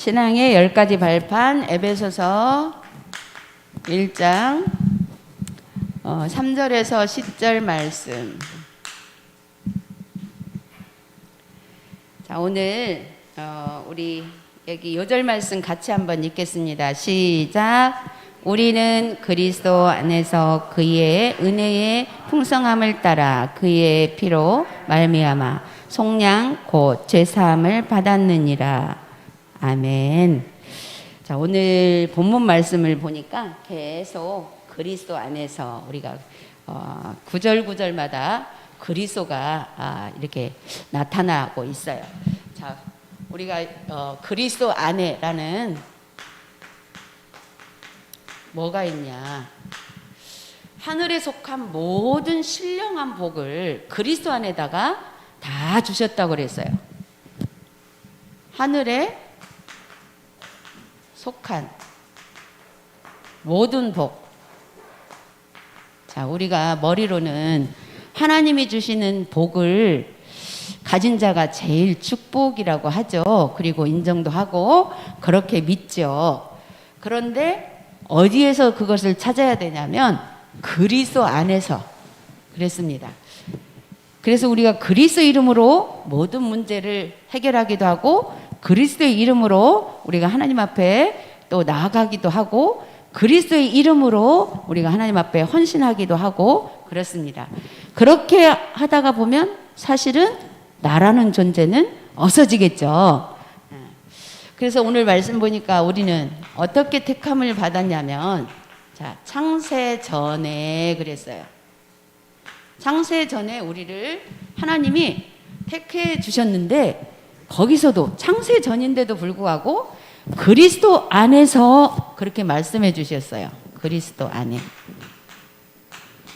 신앙의 열 가지 발판 에베소서 1장 어, 3절에서 10절 말씀. 자, 오늘 어, 우리 여기 요절 말씀 같이 한번 읽겠습니다. 시작. 우리는 그리스도 안에서 그의 은혜의 풍성함을 따라 그의 피로 말미암아 속량 곧 죄사함을 받았느니라. 아멘. 자, 오늘 본문 말씀을 보니까 계속 그리스도 안에서 우리가 어, 구절 구절마다 그리스도가 아, 이렇게 나타나고 있어요. 자, 우리가 어, 그리스도 안에라는 뭐가 있냐? 하늘에 속한 모든 신령한 복을 그리스도 안에다가 다 주셨다고 그랬어요. 하늘에 속한 모든 복. 자, 우리가 머리로는 하나님이 주시는 복을 가진 자가 제일 축복이라고 하죠. 그리고 인정도 하고 그렇게 믿죠. 그런데 어디에서 그것을 찾아야 되냐면 그리스도 안에서 그랬습니다. 그래서 우리가 그리스도 이름으로 모든 문제를 해결하기도 하고 그리스도의 이름으로 우리가 하나님 앞에 또 나아가기도 하고 그리스도의 이름으로 우리가 하나님 앞에 헌신하기도 하고 그렇습니다. 그렇게 하다가 보면 사실은 나라는 존재는 없어지겠죠. 그래서 오늘 말씀 보니까 우리는 어떻게 택함을 받았냐면 자, 창세 전에 그랬어요. 창세 전에 우리를 하나님이 택해 주셨는데 거기서도 창세 전인데도 불구하고 그리스도 안에서 그렇게 말씀해 주셨어요. 그리스도 안에.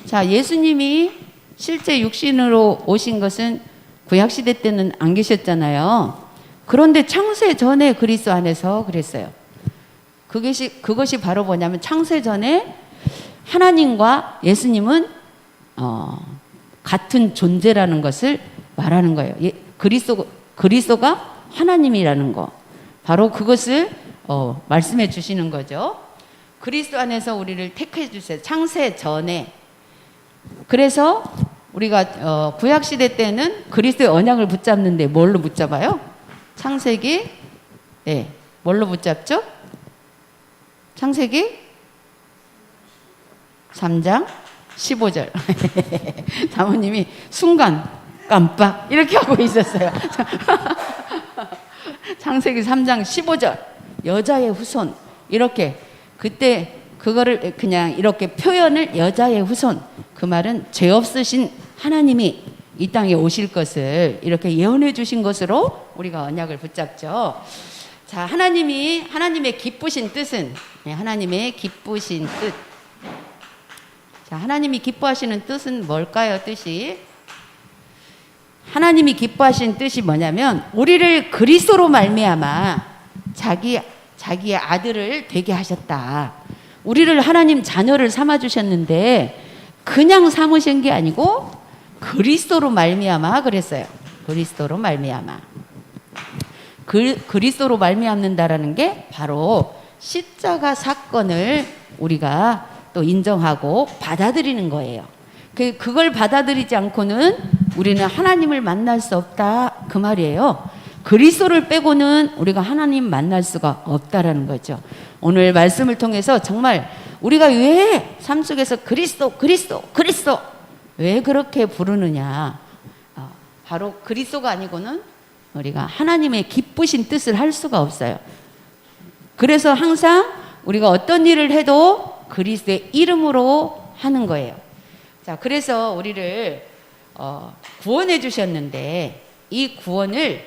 자, 예수님이 실제 육신으로 오신 것은 구약시대 때는 안 계셨잖아요. 그런데 창세 전에 그리스도 안에서 그랬어요. 그것이, 그것이 바로 뭐냐면 창세 전에 하나님과 예수님은 어, 같은 존재라는 것을 말하는 거예요. 예, 그리스도, 그리스도가 하나님이라는 거. 바로 그것을 어, 말씀해 주시는 거죠. 그리스도 안에서 우리를 택해 주세요. 창세 전에. 그래서 우리가 어, 구약 시대 때는 그리스도의 언약을 붙잡는데 뭘로 붙잡아요? 창세기 예. 뭘로 붙잡죠? 창세기 3장 15절. 사모님이 순간 깜빡 이렇게 하고 있었어요. 창세기 3장 15절. 여자의 후손. 이렇게 그때 그거를 그냥 이렇게 표현을 여자의 후손. 그 말은 죄 없으신 하나님이 이 땅에 오실 것을 이렇게 예언해 주신 것으로 우리가 언약을 붙잡죠. 자, 하나님이 하나님의 기쁘신 뜻은 네, 하나님의 기쁘신 뜻. 자, 하나님이 기뻐하시는 뜻은 뭘까요? 뜻이 하나님이 기뻐하시는 뜻이 뭐냐면 우리를 그리스도로 말미암아 자기 자기의 아들을 되게 하셨다. 우리를 하나님 자녀를 삼아 주셨는데 그냥 삼으신 게 아니고 그리스도로 말미암아 그랬어요. 그리스도로 말미암아. 그, 그리스도로 말미암는다라는 게 바로 십자가 사건을 우리가 또 인정하고 받아들이는 거예요. 그, 그걸 받아들이지 않고는 우리는 하나님을 만날 수 없다. 그 말이에요. 그리스도를 빼고는 우리가 하나님 만날 수가 없다라는 거죠. 오늘 말씀을 통해서 정말 우리가 왜 삶 속에서 그리스도, 그리스도, 그리스도 왜 그렇게 부르느냐? 어, 바로 그리스도가 아니고는 우리가 하나님의 기쁘신 뜻을 할 수가 없어요. 그래서 항상 우리가 어떤 일을 해도 그리스도의 이름으로 하는 거예요. 자, 그래서 우리를 어, 구원해 주셨는데 이 구원을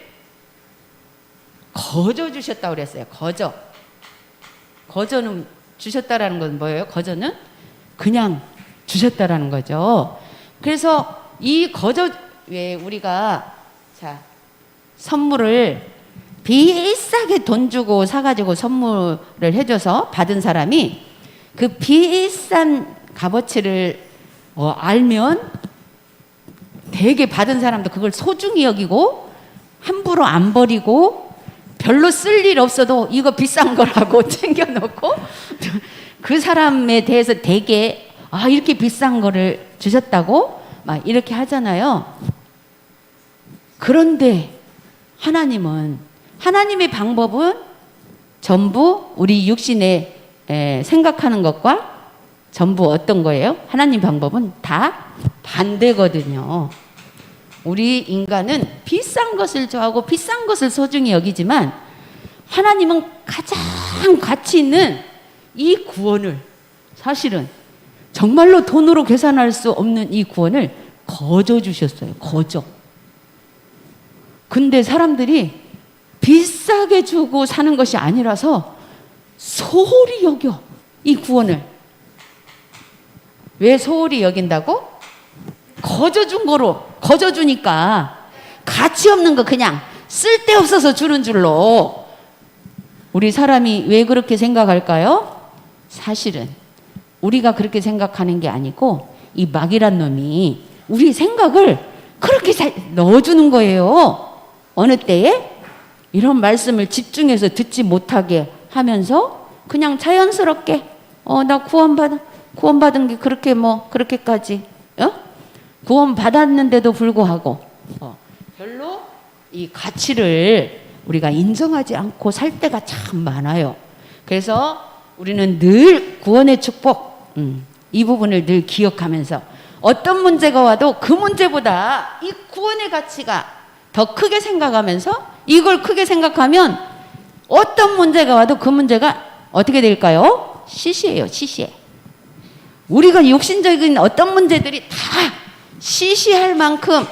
거저 주셨다고 그랬어요. 거저. 거저는 주셨다라는 건 뭐예요? 거저는 그냥 주셨다라는 거죠. 그래서 이 거저 왜 우리가 자 선물을 비싸게 돈 주고 사가지고 선물을 해줘서 받은 사람이 그 비싼 값어치를 어, 알면 되게 받은 사람도 그걸 소중히 여기고 함부로 안 버리고 별로 쓸 일 없어도 이거 비싼 거라고 챙겨놓고 그 사람에 대해서 되게 아 이렇게 비싼 거를 주셨다고 막 이렇게 하잖아요. 그런데 하나님은 하나님의 방법은 전부 우리 육신에 에, 생각하는 것과 전부 어떤 거예요? 하나님 방법은 다 반대거든요. 우리 인간은 비싼 것을 좋아하고 비싼 것을 소중히 여기지만 하나님은 가장 가치 있는 이 구원을 사실은 정말로 돈으로 계산할 수 없는 이 구원을 거저 주셨어요. 거저. 근데 사람들이 비싸게 주고 사는 것이 아니라서 소홀히 여겨 이 구원을 왜 소홀히 여긴다고? 거저 준 거로 거저 주니까 가치 없는 거 그냥 쓸데없어서 주는 줄로 우리 사람이 왜 그렇게 생각할까요? 사실은 우리가 그렇게 생각하는 게 아니고 이 막이란 놈이 우리 생각을 그렇게 잘 넣어주는 거예요. 어느 때에 이런 말씀을 집중해서 듣지 못하게 하면서 그냥 자연스럽게 어 나 구원받 구원받은 게 그렇게 뭐 그렇게까지 어? 구원 받았는데도 불구하고 어, 별로 이 가치를 우리가 인정하지 않고 살 때가 참 많아요. 그래서 우리는 늘 구원의 축복 음, 이 부분을 늘 기억하면서 어떤 문제가 와도 그 문제보다 이 구원의 가치가 더 크게 생각하면서 이걸 크게 생각하면 어떤 문제가 와도 그 문제가 어떻게 될까요? 시시해요, 시시해. 우리가 욕심적인 어떤 문제들이 다 시시할 만큼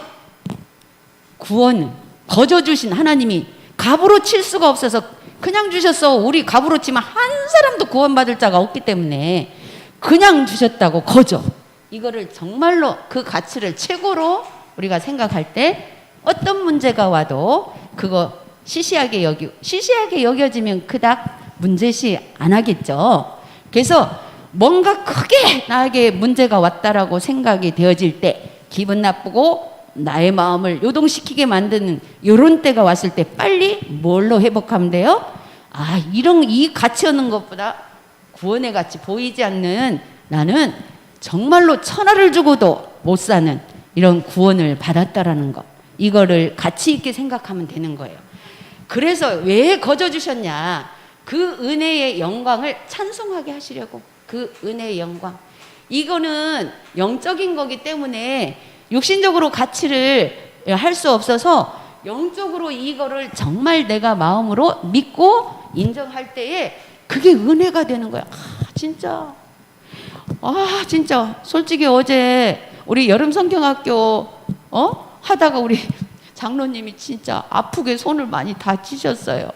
구원 거저 주신 하나님이 갑으로 칠 수가 없어서 그냥 주셨어. 우리 갑으로 치면 한 사람도 구원받을 자가 없기 때문에 그냥 주셨다고 거저. 이거를 정말로 그 가치를 최고로 우리가 생각할 때 어떤 문제가 와도 그거 시시하게 여기 시시하게 여겨지면 그닥 문제시 안 하겠죠. 그래서 뭔가 크게 나에게 문제가 왔다라고 생각이 되어질 때 기분 나쁘고 나의 마음을 요동시키게 만드는 요런 때가 왔을 때 빨리 뭘로 회복하면 돼요? 아, 이런 이 가치 없는 것보다 구원의 가치 보이지 않는 나는 정말로 천하를 주고도 못 사는 이런 구원을 받았다라는 것. 이거를 가치 있게 생각하면 되는 거예요. 그래서 왜 거저 주셨냐? 그 은혜의 영광을 찬송하게 하시려고 그 은혜의 영광. 이거는 영적인 거기 때문에 육신적으로 가치를 할 수 없어서 영적으로 이거를 정말 내가 마음으로 믿고 인정할 때에 그게 은혜가 되는 거야. 아, 진짜. 아, 진짜. 솔직히 어제 우리 여름 성경학교 어? 하다가 우리 장로님이 진짜 아프게 손을 많이 다치셨어요.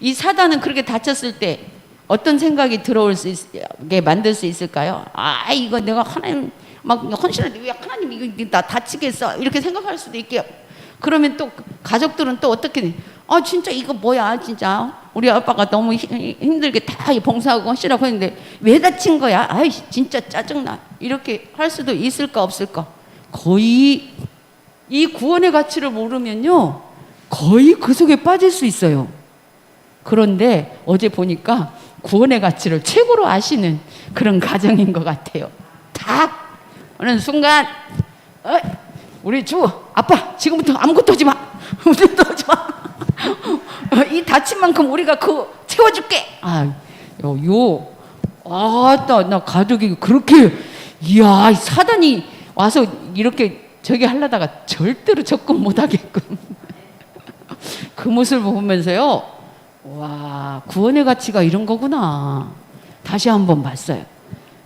이 사단은 그렇게 다쳤을 때 어떤 생각이 들어올 수 있게 만들 수 있을까요? 아 이거 내가 하나님 막 헌신하는데 왜 하나님 이거 나 다치겠어 이렇게 생각할 수도 있게 그러면 또 가족들은 또 어떻게 아 진짜 이거 뭐야 진짜 우리 아빠가 너무 힘- 힘들게 다 봉사하고 헌신하고 했는데 왜 다친 거야? 아이 진짜 짜증나 이렇게 할 수도 있을까 없을까? 거의 이 구원의 가치를 모르면요 거의 그 속에 빠질 수 있어요. 그런데 어제 보니까 구원의 가치를 최고로 아시는 그런 가정인 것 같아요. 딱 어느 순간 어, 우리 주 아빠 지금부터 아무것도 하지 마. 아무것도 하지 마. 어, 이 다친 만큼 우리가 그 채워줄게. 아, 요, 요. 아따 나 가족이 그렇게 이야 이 사단이 와서 이렇게 저기 하려다가 절대로 접근 못 하겠군. 그 모습을 보면서요. 와, 구원의 가치가 이런 거구나. 다시 한번 봤어요.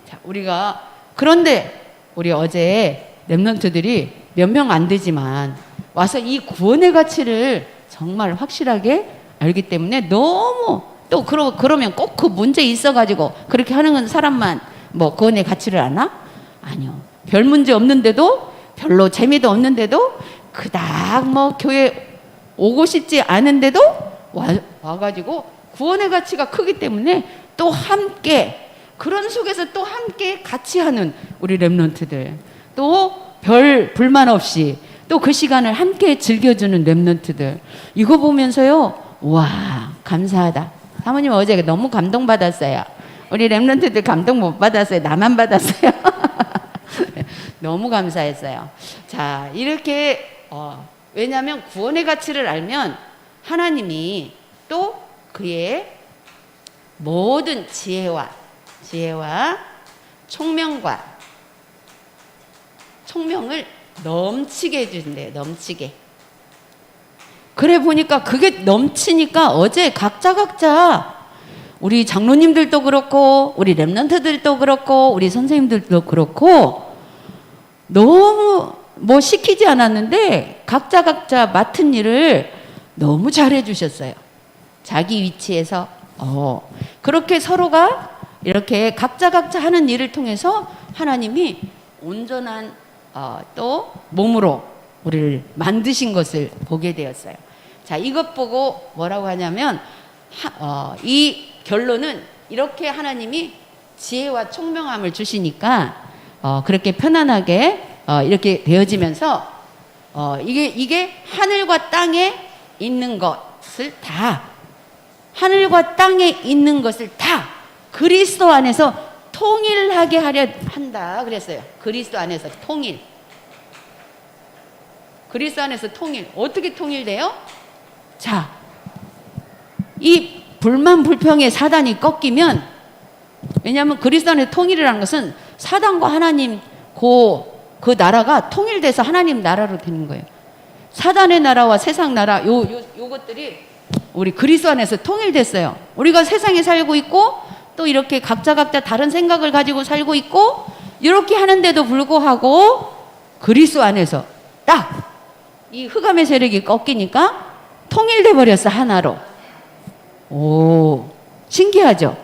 자, 우리가 그런데 우리 어제 랩런트들이 몇 명 안 되지만 와서 이 구원의 가치를 정말 확실하게 알기 때문에 너무 또 그러, 그러면 꼭 그 문제 있어가지고 그렇게 하는 사람만 뭐 구원의 가치를 아나? 아니요. 별 문제 없는데도 별로 재미도 없는데도 그닥 뭐 교회 오고 싶지 않은데도 와, 와가지고 구원의 가치가 크기 때문에 또 함께 그런 속에서 또 함께 같이 하는 우리 랩런트들 또 별 불만 없이 또 그 시간을 함께 즐겨주는 랩런트들 이거 보면서요 와 감사하다. 사모님 어제 너무 감동받았어요. 우리 랩런트들 감동 못 받았어요. 나만 받았어요. 너무 감사했어요. 자 이렇게 어, 왜냐하면 구원의 가치를 알면 하나님이 또 그의 모든 지혜와 지혜와 총명과 총명을 넘치게 해주신대요. 넘치게. 그래 보니까 그게 넘치니까 어제 각자 각자 우리 장로님들도 그렇고 우리 랩런트들도 그렇고 우리 선생님들도 그렇고 너무 뭐 시키지 않았는데 각자 각자 맡은 일을 너무 잘해 주셨어요. 자기 위치에서 어 그렇게 서로가 이렇게 각자 각자 하는 일을 통해서 하나님이 온전한 어, 또 몸으로 우리를 만드신 것을 보게 되었어요. 자 이것 보고 뭐라고 하냐면 하, 어, 이 결론은 이렇게 하나님이 지혜와 총명함을 주시니까 어, 그렇게 편안하게 어, 이렇게 되어지면서 어, 이게 이게 하늘과 땅에 있는 것을 다 하늘과 땅에 있는 것을 다 그리스도 안에서 통일하게 하려 한다 그랬어요. 그리스도 안에서 통일. 그리스도 안에서 통일. 어떻게 통일돼요? 자, 이 불만 불평의 사단이 꺾이면 왜냐하면 그리스도 안에 통일이라는 것은 사단과 하나님 그, 그 나라가 통일돼서 하나님 나라로 되는 거예요. 사단의 나라와 세상 나라 요, 요 요것들이 우리 그리스도 안에서 통일됐어요. 우리가 세상에 살고 있고 또 이렇게 각자 각자 다른 생각을 가지고 살고 있고 이렇게 하는데도 불구하고 그리스도 안에서 딱 이 흑암의 세력이 꺾이니까 통일돼 버렸어 하나로. 오 신기하죠?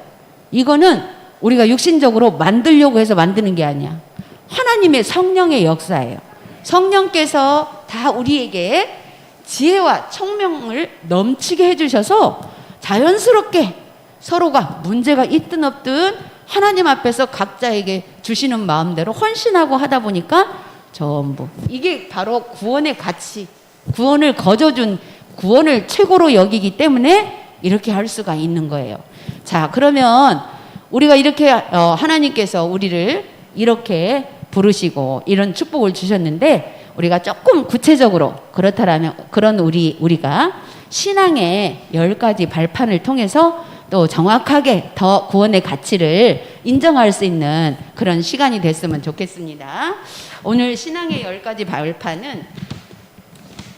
이거는 우리가 육신적으로 만들려고 해서 만드는 게 아니야. 하나님의 성령의 역사예요. 성령께서 다 우리에게 지혜와 총명을 넘치게 해주셔서 자연스럽게 서로가 문제가 있든 없든 하나님 앞에서 각자에게 주시는 마음대로 헌신하고 하다 보니까 전부 이게 바로 구원의 가치, 구원을 거저준 구원을 최고로 여기기 때문에 이렇게 할 수가 있는 거예요. 자, 그러면 우리가 이렇게 어, 하나님께서 우리를 이렇게 부르시고 이런 축복을 주셨는데 우리가 조금 구체적으로 그렇다라면 그런 우리 우리가 신앙의 열 가지 발판을 통해서 또 정확하게 더 구원의 가치를 인정할 수 있는 그런 시간이 됐으면 좋겠습니다. 오늘 신앙의 열 가지 발판은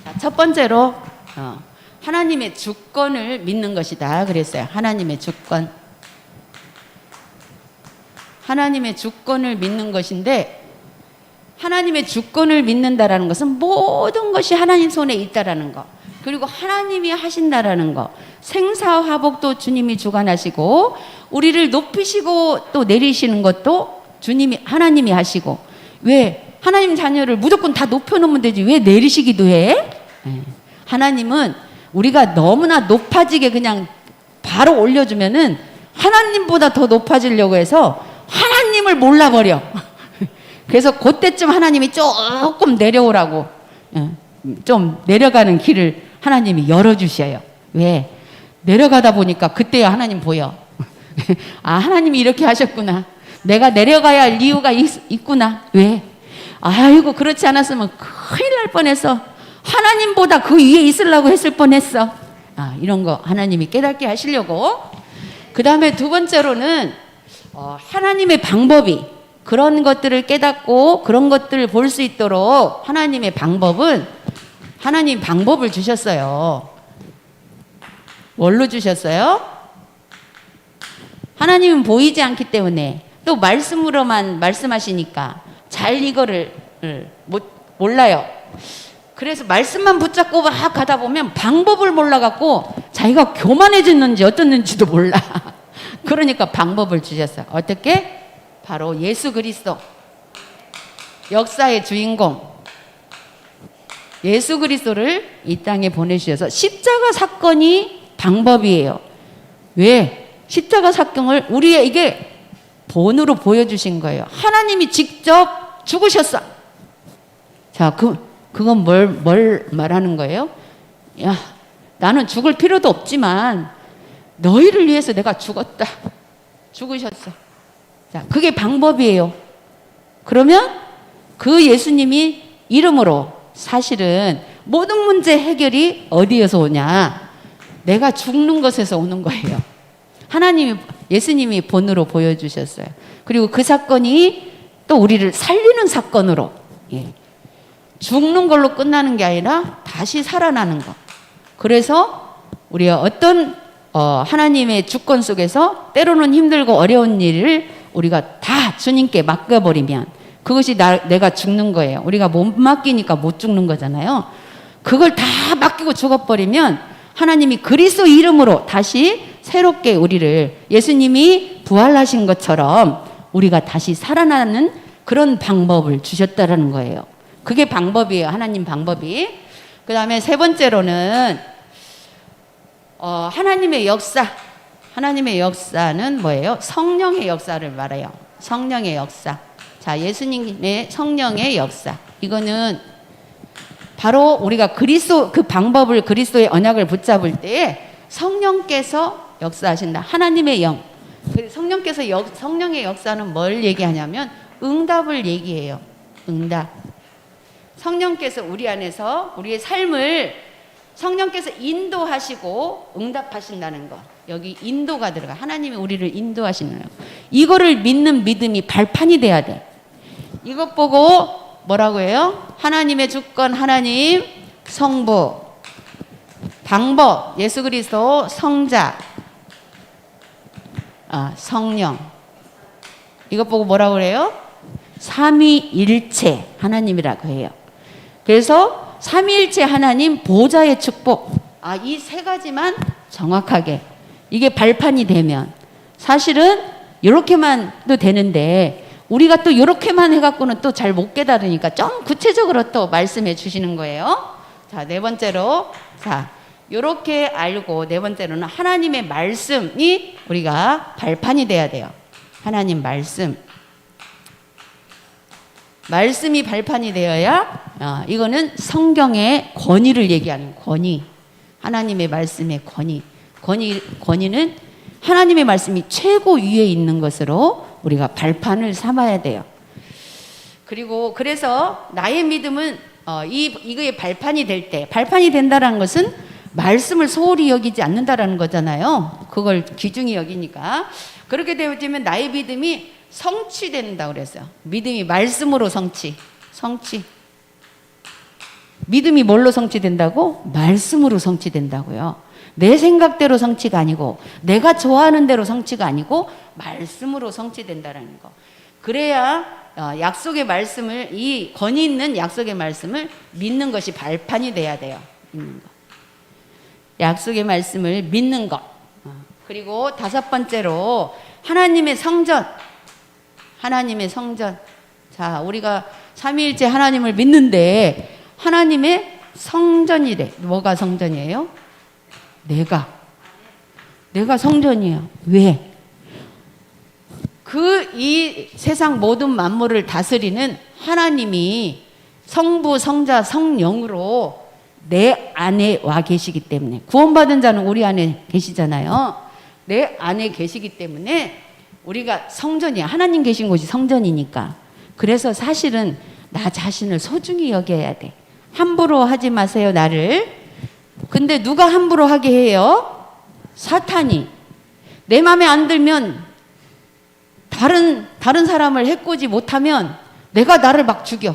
자, 첫 번째로 어, 하나님의 주권을 믿는 것이다 그랬어요. 하나님의 주권. 하나님의 주권을 믿는 것인데 하나님의 주권을 믿는다라는 것은 모든 것이 하나님 손에 있다라는 거. 그리고 하나님이 하신다라는 거. 생사화복도 주님이 주관하시고 우리를 높이시고 또 내리시는 것도 주님이 하나님이 하시고 왜 하나님 자녀를 무조건 다 높여 놓으면 되지 왜 내리시기도 해? 예. 하나님은 우리가 너무나 높아지게 그냥 바로 올려주면은 하나님보다 더 높아지려고 해서 하나님을 몰라버려. 그래서 그때쯤 하나님이 조금 내려오라고 예, 좀 내려가는 길을 하나님이 열어주셔요. 왜? 내려가다 보니까 그때야 하나님 보여. 아, 하나님이 이렇게 하셨구나. 내가 내려가야 할 이유가 있, 구나 왜? 아이고, 그렇지 않았으면 큰일 날 뻔했어. 하나님보다 그 위에 있으려고 했을 뻔했어. 아, 이런 거 하나님이 깨닫게 하시려고. 그 다음에 두 번째로는 어, 하나님의 방법이 그런 것들을 깨닫고 그런 것들을 볼 수 있도록 하나님의 방법은 하나님 방법을 주셨어요. 뭘로 주셨어요? 하나님은 보이지 않기 때문에 또 말씀으로만 말씀하시니까 잘 이거를 못 몰라요. 그래서 말씀만 붙잡고 막 가다 보면 방법을 몰라갖고 자기가 교만해졌는지 어떻는지도 몰라. 그러니까 방법을 주셨어요. 어떻게? 바로 예수 그리스도. 역사의 주인공. 예수 그리스도를 이 땅에 보내주셔서 십자가 사건이 방법이에요. 왜? 십자가 사건을 우리에게 본으로 보여주신 거예요. 하나님이 직접 죽으셨어. 자, 그, 그건 뭘, 뭘 말하는 거예요? 야, 나는 죽을 필요도 없지만 너희를 위해서 내가 죽었다. 죽으셨어. 자, 그게 방법이에요. 그러면 그 예수님이 이름으로 사실은 모든 문제 해결이 어디에서 오냐? 내가 죽는 것에서 오는 거예요. 하나님이 예수님이 본으로 보여주셨어요. 그리고 그 사건이 또 우리를 살리는 사건으로 예. 죽는 걸로 끝나는 게 아니라 다시 살아나는 것. 그래서 우리가 어떤 어, 하나님의 주권 속에서 때로는 힘들고 어려운 일을 우리가 다 주님께 맡겨버리면 그것이 나, 내가 죽는 거예요. 우리가 못 맡기니까 못 죽는 거잖아요. 그걸 다 맡기고 죽어버리면 하나님이 그리스도 이름으로 다시 새롭게 우리를 예수님이 부활하신 것처럼 우리가 다시 살아나는 그런 방법을 주셨다라는 거예요. 그게 방법이에요. 하나님 방법이. 그 다음에 세 번째로는 어, 하나님의 역사. 하나님의 역사는 뭐예요? 성령의 역사를 말해요. 성령의 역사. 자, 예수님의 성령의 역사. 이거는 바로 우리가 그리스도 그 방법을 그리스도의 언약을 붙잡을 때 성령께서 역사하신다. 하나님의 영. 그 성령께서 역, 성령의 역사는 뭘 얘기하냐면 응답을 얘기해요. 응답. 성령께서 우리 안에서 우리의 삶을 성령께서 인도하시고 응답하신다는 거. 여기 인도가 들어가. 하나님이 우리를 인도하시는 거. 이거를 믿는 믿음이 발판이 돼야 돼. 이것 보고 뭐라고 해요? 하나님의 주권 하나님 성부 방법 예수 그리스도 성자 아, 성령 이것 보고 뭐라고 그래요? 삼위일체 하나님이라고 해요. 그래서 삼위일체 하나님 보좌의 축복 아, 이 세 가지만 정확하게 이게 발판이 되면 사실은 이렇게만도 되는데 우리가 또 이렇게만 해갖고는 또 잘 못 깨달으니까 좀 구체적으로 또 말씀해 주시는 거예요. 자, 네 번째로, 자, 이렇게 알고 네 번째로는 하나님의 말씀이 우리가 발판이 돼야 돼요. 하나님 말씀. 말씀이 발판이 되어야, 어, 이거는 성경의 권위를 얘기하는 권위. 하나님의 말씀의 권위. 권위, 권위는 하나님의 말씀이 최고 위에 있는 것으로 우리가 발판을 삼아야 돼요. 그리고 그래서 나의 믿음은 어, 이 이거의 발판이 될 때, 발판이 된다라는 것은 말씀을 소홀히 여기지 않는다라는 거잖아요. 그걸 귀중히 여기니까 그렇게 되어지면 나의 믿음이 성취된다 그랬어요. 믿음이 말씀으로 성취, 성취. 믿음이 뭘로 성취된다고? 말씀으로 성취된다고요. 내 생각대로 성취가 아니고 내가 좋아하는 대로 성취가 아니고 말씀으로 성취된다라는 거. 그래야 어, 약속의 말씀을 이 권위 있는 약속의 말씀을 믿는 것이 발판이 돼야 돼요. 믿는 거. 약속의 말씀을 믿는 것. 어, 그리고 다섯 번째로 하나님의 성전. 하나님의 성전. 자, 우리가 삼위일체 하나님을 믿는데 하나님의 성전이래. 뭐가 성전이에요? 내가. 내가 성전이에요. 왜? 그 이 세상 모든 만물을 다스리는 하나님이 성부, 성자, 성령으로 내 안에 와 계시기 때문에 구원받은 자는 우리 안에 계시잖아요. 내 안에 계시기 때문에 우리가 성전이야. 하나님 계신 곳이 성전이니까. 그래서 사실은 나 자신을 소중히 여겨야 돼. 함부로 하지 마세요, 나를. 근데 누가 함부로 하게 해요? 사탄이. 내 마음에 안 들면 다른 다른 사람을 해코지 못하면 내가 나를 막 죽여.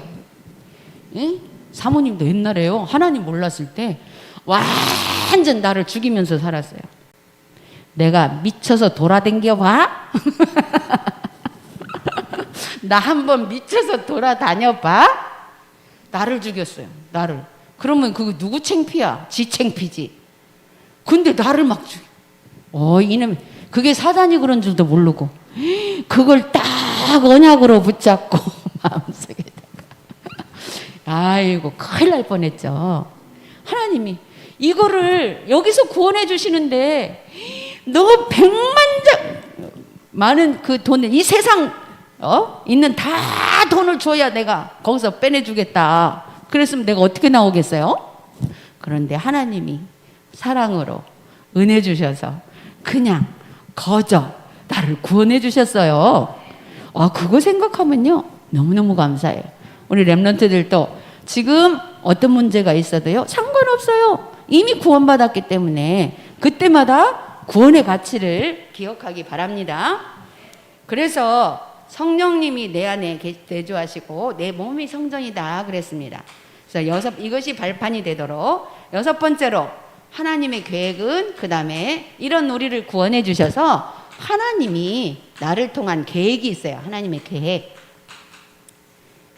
응? 사모님도 옛날에요. 하나님 몰랐을 때 완전 나를 죽이면서 살았어요. 내가 미쳐서 돌아댕겨 봐. 나 한번 미쳐서 돌아다녀 봐. 나를 죽였어요. 나를. 그러면 그거 누구 창피야? 지 창피지. 근데 나를 막 죽여. 어, 이놈 그게 사단이 그런 줄도 모르고 그걸 딱 언약으로 붙잡고 마음속에다가 아이고 큰일 날 뻔했죠. 하나님이 이거를 여기서 구원해 주시는데 너 백만 장 많은 그 돈을 이 세상 어 있는 다 돈을 줘야 내가 거기서 빼내 주겠다. 그랬으면 내가 어떻게 나오겠어요? 그런데 하나님이 사랑으로 은혜 주셔서 그냥 거저 나를 구원해 주셨어요. 아, 그거 생각하면요. 너무너무 감사해요. 우리 랩런트들도 지금 어떤 문제가 있어도요. 상관없어요. 이미 구원받았기 때문에 그때마다 구원의 가치를 기억하기 바랍니다. 그래서 성령님이 내 안에 계- 내주하시고 내 몸이 성전이다 그랬습니다. 그래서 여섯 이것이 발판이 되도록 여섯 번째로 하나님의 계획은 그 다음에 이런 우리를 구원해 주셔서 하나님이 나를 통한 계획이 있어요. 하나님의 계획.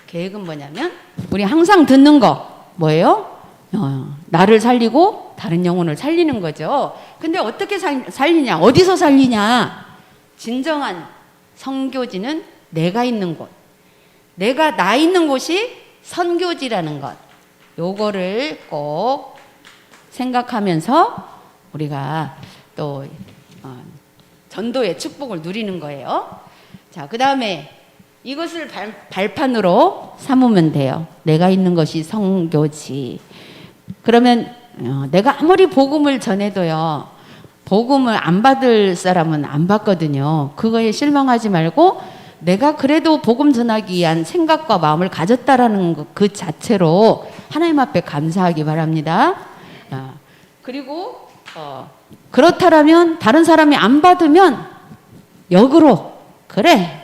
계획은 뭐냐면 우리 항상 듣는 거 뭐예요? 어, 나를 살리고 다른 영혼을 살리는 거죠. 근데 어떻게 살, 살리냐? 어디서 살리냐? 진정한 성교지는 내가 있는 곳. 내가 나 있는 곳이 선교지라는 것. 요거를 꼭 생각하면서 우리가 또 어, 전도의 축복을 누리는 거예요. 자, 그 다음에 이것을 발, 발판으로 삼으면 돼요. 내가 있는 것이 성교지. 그러면 어, 내가 아무리 복음을 전해도요. 복음을 안 받을 사람은 안 받거든요. 그거에 실망하지 말고 내가 그래도 복음 전하기 위한 생각과 마음을 가졌다라는 것, 그 자체로 하나님 앞에 감사하기 바랍니다. 아, 그리고 어, 그렇다라면 다른 사람이 안 받으면 역으로 그래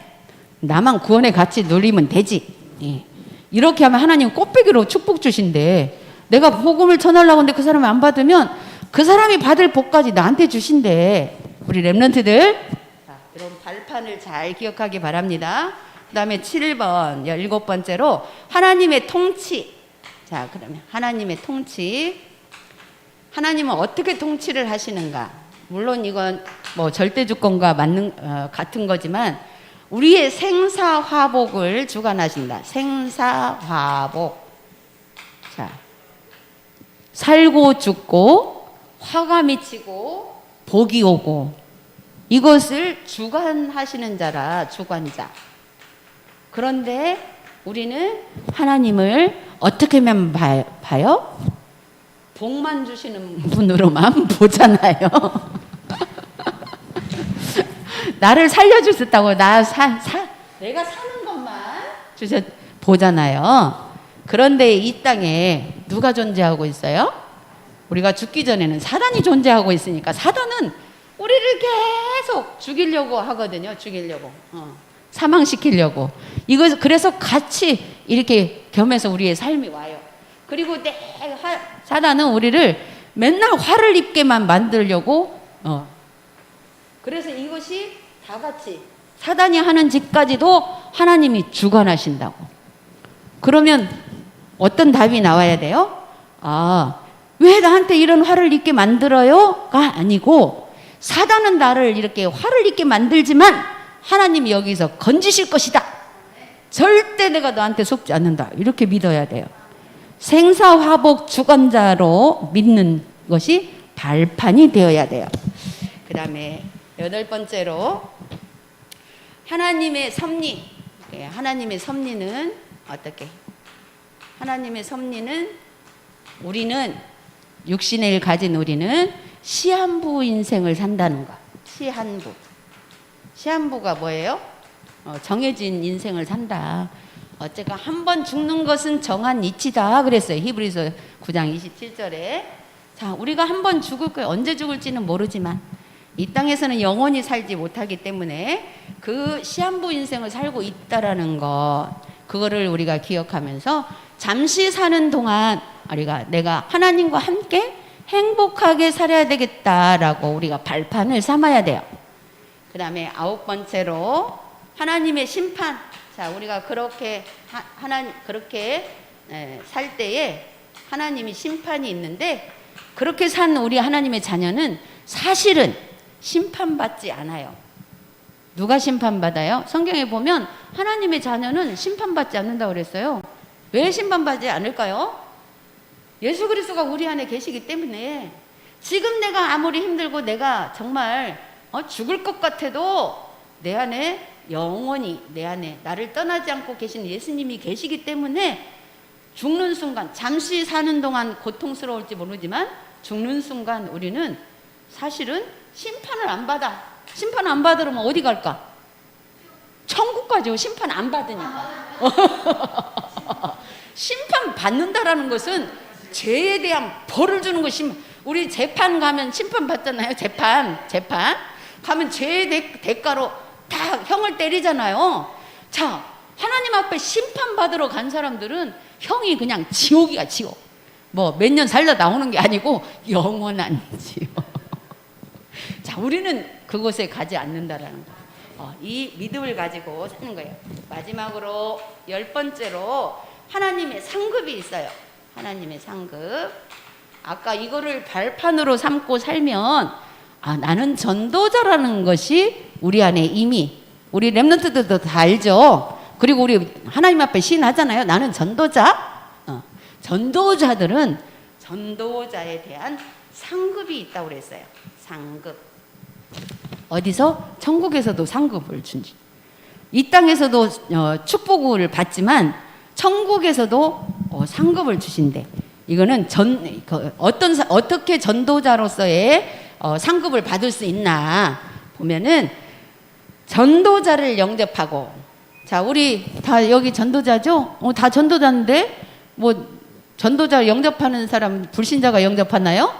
나만 구원의 가치 누리면 되지. 예. 이렇게 하면 하나님 꽃배기로 축복 주신대. 내가 복음을 전하려고 하는데 그 사람이 안 받으면 그 사람이 받을 복까지 나한테 주신대. 우리 랩런트들 자, 이런 발판을 잘 기억하기 바랍니다. 그 다음에 7번, 17번째로 하나님의 통치. 자, 그러면 하나님의 통치. 하나님은 어떻게 통치를 하시는가? 물론 이건 뭐 절대 주권과 맞는 어, 같은 거지만 우리의 생사화복을 주관하신다. 생사화복. 자, 살고 죽고 화가 미치고 복이 오고 이것을 주관하시는 자라 주관자. 그런데 우리는 하나님을 어떻게 만 봐- 봐요? 복만 주시는 분으로만 보잖아요. 나를 살려주셨다고 나 사, 사, 내가 사는 것만 주셨 보잖아요. 그런데 이 땅에 누가 존재하고 있어요? 우리가 죽기 전에는 사단이 존재하고 있으니까 사단은 우리를 계속 죽이려고 하거든요. 죽이려고. 어. 사망시키려고. 이거 그래서 같이 이렇게 겸해서 우리의 삶이 와요. 그리고 내 화, 사단은 우리를 맨날 화를 입게만 만들려고 어. 그래서 이것이 다 같이 사단이 하는 짓까지도 하나님이 주관하신다고. 그러면 어떤 답이 나와야 돼요? 아, 왜 나한테 이런 화를 입게 만들어요?가 아니고 사단은 나를 이렇게 화를 입게 만들지만 하나님이 여기서 건지실 것이다. 절대 내가 너한테 속지 않는다. 이렇게 믿어야 돼요. 생사화복 주관자로 믿는 것이 발판이 되어야 돼요. 그 다음에 여덟 번째로 하나님의 섭리. 예, 하나님의 섭리는 어떻게? 하나님의 섭리는 우리는 육신의 일 가진 우리는 시한부 인생을 산다는 것. 시한부. 시한부가 뭐예요? 어, 정해진 인생을 산다. 어쨌건 한 번 죽는 것은 정한 이치다 그랬어요. 히브리서 9장 27절에. 자, 우리가 한 번 죽을 거예요. 언제 죽을지는 모르지만 이 땅에서는 영원히 살지 못하기 때문에 그 시한부 인생을 살고 있다라는 것 그거를 우리가 기억하면서 잠시 사는 동안 우리가 내가 하나님과 함께 행복하게 살아야 되겠다라고 우리가 발판을 삼아야 돼요. 그 다음에 아홉 번째로 하나님의 심판. 자, 우리가 그렇게 하, 하나 그렇게 에, 살 때에 하나님이 심판이 있는데 그렇게 산 우리 하나님의 자녀는 사실은 심판받지 않아요. 누가 심판받아요? 성경에 보면 하나님의 자녀는 심판받지 않는다고 그랬어요. 왜 심판받지 않을까요? 예수 그리스도가 우리 안에 계시기 때문에 지금 내가 아무리 힘들고 내가 정말 어, 죽을 것 같아도 내 안에 영원히 내 안에 나를 떠나지 않고 계신 예수님이 계시기 때문에 죽는 순간 잠시 사는 동안 고통스러울지 모르지만 죽는 순간 우리는 사실은 심판을 안 받아. 심판 안 받으면 어디 갈까? 천국 가죠. 심판 안 받으니까. 심판 받는다라는 것은 죄에 대한 벌을 주는 것이 우리 재판 가면 심판 받잖아요. 재판, 재판 가면 대, 대가로 다 형을 때리잖아요. 자, 하나님 앞에 심판 받으러 간 사람들은 형이 그냥 지옥이야, 지옥. 뭐 몇 년 살다 나오는 게 아니고 영원한 지옥. 자, 우리는 그곳에 가지 않는다라는 거. 어, 이 믿음을 가지고 사는 거예요. 마지막으로 열 번째로 하나님의 상급이 있어요. 하나님의 상급. 아까 이거를 발판으로 삼고 살면 아 나는 전도자라는 것이 우리 안에 이미 우리 렘넌트들도 다 알죠. 그리고 우리 하나님 앞에 시인하잖아요. 나는 전도자. 어, 전도자들은 전도자에 대한 상급이 있다고 그랬어요. 상급. 어디서? 천국에서도 상급을 준지. 이 땅에서도 어, 축복을 받지만 천국에서도 어, 상급을 주신대. 이거는 전 그, 어떤 사- 어떻게 전도자로서의 어, 상급을 받을 수 있나 보면은 전도자를 영접하고 자 우리 다 여기 전도자죠? 어, 다 전도자인데 뭐 전도자 영접하는 사람 불신자가 영접하나요?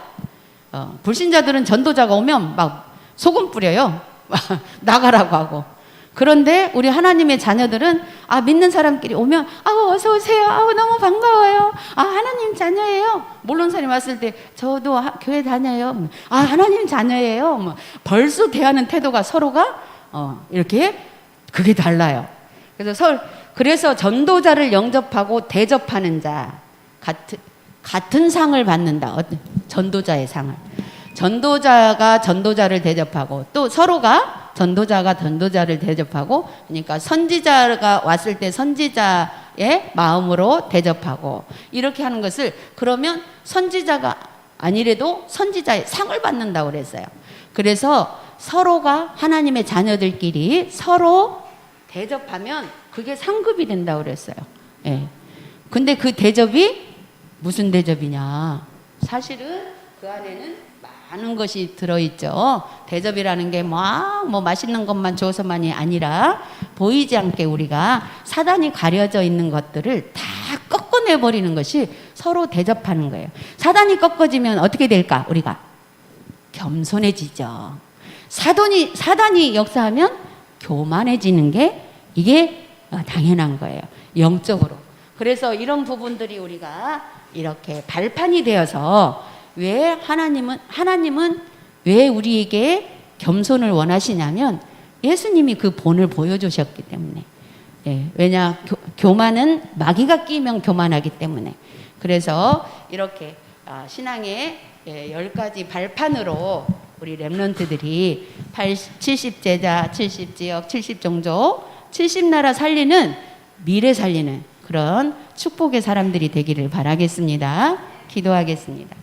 어, 불신자들은 전도자가 오면 막 소금 뿌려요. 나가라고 하고. 그런데 우리 하나님의 자녀들은 아 믿는 사람끼리 오면 아 어서 오세요. 아 너무 반가워요. 아 하나님 자녀예요. 모르는 사람이 왔을 때 저도 하- 교회 다녀요. 아 하나님 자녀예요. 뭐 벌써 대하는 태도가 서로가 어 이렇게 그게 달라요. 그래서 설 그래서 전도자를 영접하고 대접하는 자 같은 같은 상을 받는다. 어떤- 전도자의 상을. 전도자가 전도자를 대접하고 또 서로가 전도자가 전도자를 대접하고 그러니까 선지자가 왔을 때 선지자의 마음으로 대접하고 이렇게 하는 것을 그러면 선지자가 아니래도 선지자의 상을 받는다고 그랬어요. 그래서 서로가 하나님의 자녀들끼리 서로 대접하면 그게 상급이 된다고 그랬어요. 예. 근데 그 대접이 무슨 대접이냐? 사실은 그 안에는 많은 것이 들어있죠. 대접이라는 게 뭐, 뭐 맛있는 것만 줘서만이 아니라 보이지 않게 우리가 사단이 가려져 있는 것들을 다 꺾어내 버리는 것이 서로 대접하는 거예요. 사단이 꺾어지면 어떻게 될까? 우리가 겸손해지죠. 사돈이 사단이 역사하면 교만해지는 게 이게 어, 당연한 거예요. 영적으로. 그래서 이런 부분들이 우리가 이렇게 발판이 되어서 왜 하나님은 하나님은 왜 우리에게 겸손을 원하시냐면 예수님이 그 본을 보여주셨기 때문에 예, 왜냐 교, 교만은 마귀가 끼면 교만하기 때문에 그래서 이렇게 아, 신앙의 예, 열 가지 발판으로 우리 렘런트들이 80, 70 제자, 70 지역, 70 종족, 70 나라 살리는 미래 살리는 그런 축복의 사람들이 되기를 바라겠습니다. 기도하겠습니다.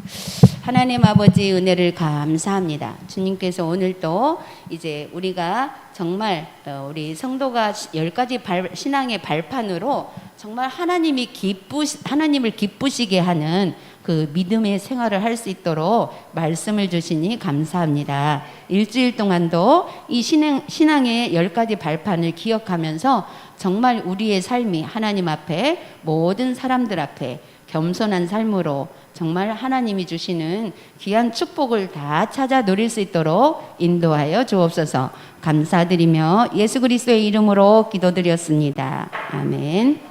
하나님 아버지 은혜를 감사합니다. 주님께서 오늘도 이제 우리가 정말 어, 우리 성도가 열 가지 발, 신앙의 발판으로 정말 하나님이 기쁘 하나님을 기쁘시게 하는 그 믿음의 생활을 할 수 있도록 말씀을 주시니 감사합니다. 일주일 동안도 이 신앙, 신앙의 열 가지 발판을 기억하면서 정말 우리의 삶이 하나님 앞에 모든 사람들 앞에 겸손한 삶으로 정말 하나님이 주시는 귀한 축복을 다 찾아 누릴 수 있도록 인도하여 주옵소서 감사드리며 예수 그리스도의 이름으로 기도드렸습니다. 아멘.